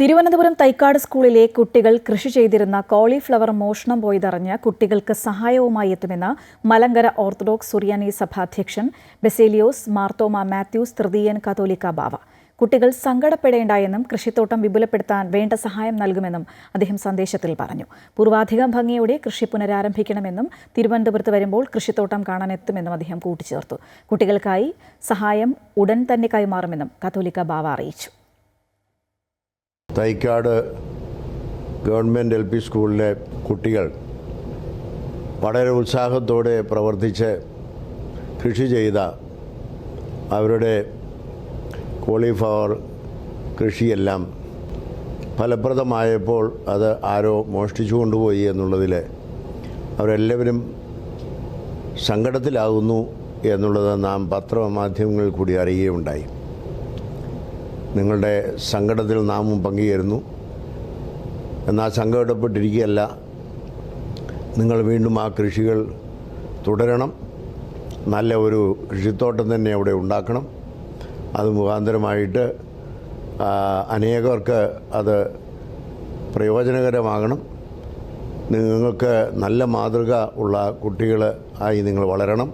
തിരുവനന്തപുരം തൈക്കാട് സ്കൂളിലെ കുട്ടികൾ കൃഷി ചെയ്തിരുന്ന കോളിഫ്ലവർ മോഷണം പോയതറിഞ്ഞ് കുട്ടികൾക്ക് സഹായവുമായി എത്തുമെന്ന് മലങ്കര ഓർത്തഡോക്സ് സുറിയാനി സഭാധ്യക്ഷൻ ബെസേലിയോസ് മാർത്തോമ മാത്യൂസ് തൃതീയൻ കാതോലിക്ക ബാവ. കുട്ടികൾ സങ്കടപ്പെടേണ്ട എന്നും കൃഷിത്തോട്ടം വിപുലപ്പെടുത്താൻ വേണ്ട സഹായം നൽകുമെന്നും അദ്ദേഹം സന്ദേശത്തിൽ പറഞ്ഞു. പൂർവാധികം ഭംഗിയോടെ കൃഷി പുനരാരംഭിക്കണമെന്നും തിരുവനന്തപുരത്ത് വരുമ്പോൾ കൃഷിത്തോട്ടം കാണാനെത്തുമെന്നും അദ്ദേഹം കൂട്ടിച്ചേർത്തു. കുട്ടികൾക്കായി സഹായം ഉടൻ തന്നെ കൈമാറുമെന്നും കാതോലിക്ക ബാവ അറിയിച്ചു. തൈക്കാട് ഗവൺമെന്റ് എൽ പി സ്കൂളിലെ കുട്ടികൾ വളരെ ഉത്സാഹത്തോടെ പ്രവർത്തിച്ച് കൃഷി ചെയ്ത അവരുടെ കോളിഫ്ലവർ കൃഷിയെല്ലാം ഫലപ്രദമായപ്പോൾ അത് ആരോ മോഷ്ടിച്ചു കൊണ്ടുപോയി എന്നുള്ളതിൽ അവരെല്ലാവരും സങ്കടത്തിലാകുന്നു എന്നുള്ളത് നാം പത്രമാധ്യമങ്ങളിൽ കൂടി അറിയുകയുണ്ടായി. നിങ്ങളുടെ സങ്കടത്തിൽ നാമും പങ്കുചേരുന്നു. എന്നാൽ സങ്കടപ്പെട്ടിരിക്കുകയല്ല. നിങ്ങൾ വീണ്ടും ആ കൃഷികൾ തുടരണം. നല്ല ഒരു കൃഷിത്തോട്ടം തന്നെ അവിടെ ഉണ്ടാക്കണം. അത് മുഖാന്തരമായിട്ട് അനേകർക്ക് അത് പ്രയോജനകരമാകണം. നിങ്ങൾക്ക് നല്ല മാതൃക ഉള്ള കുട്ടികൾ ആയി നിങ്ങൾ വളരണം.